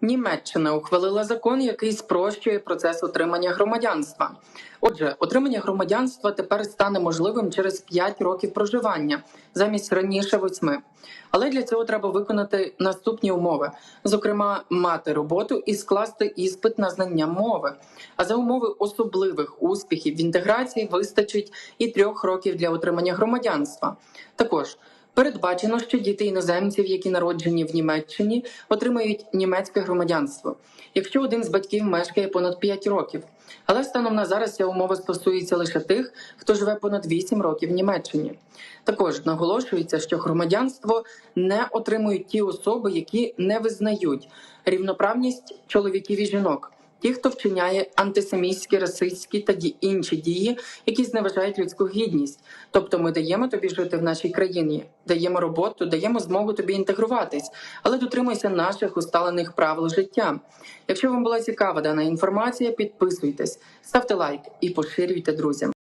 Німеччина ухвалила закон, який спрощує процес отримання громадянства. Отже, отримання громадянства тепер стане можливим через 5 років проживання замість раніше 8. Але для цього треба виконати наступні умови: зокрема, мати роботу і скласти іспит на знання мови. А за умови особливих успіхів в інтеграції вистачить і трьох років для отримання громадянства. Також Передбачено, що діти іноземців, які народжені в Німеччині, отримають німецьке громадянство, якщо один з батьків мешкає понад 5 років. Але станом на зараз ця умова стосується лише тих, хто живе понад 8 років в Німеччині. Також наголошується, що громадянство не отримують ті особи, які не визнають рівноправність чоловіків і жінок. Ті, хто вчиняє антисемітські, расистські та інші дії, які зневажають людську гідність. Тобто, ми даємо тобі жити в нашій країні, даємо роботу, даємо змогу тобі інтегруватись, але дотримуйся наших усталених правил життя. Якщо вам була цікава дана інформація, підписуйтесь, ставте лайк і поширюйте друзям.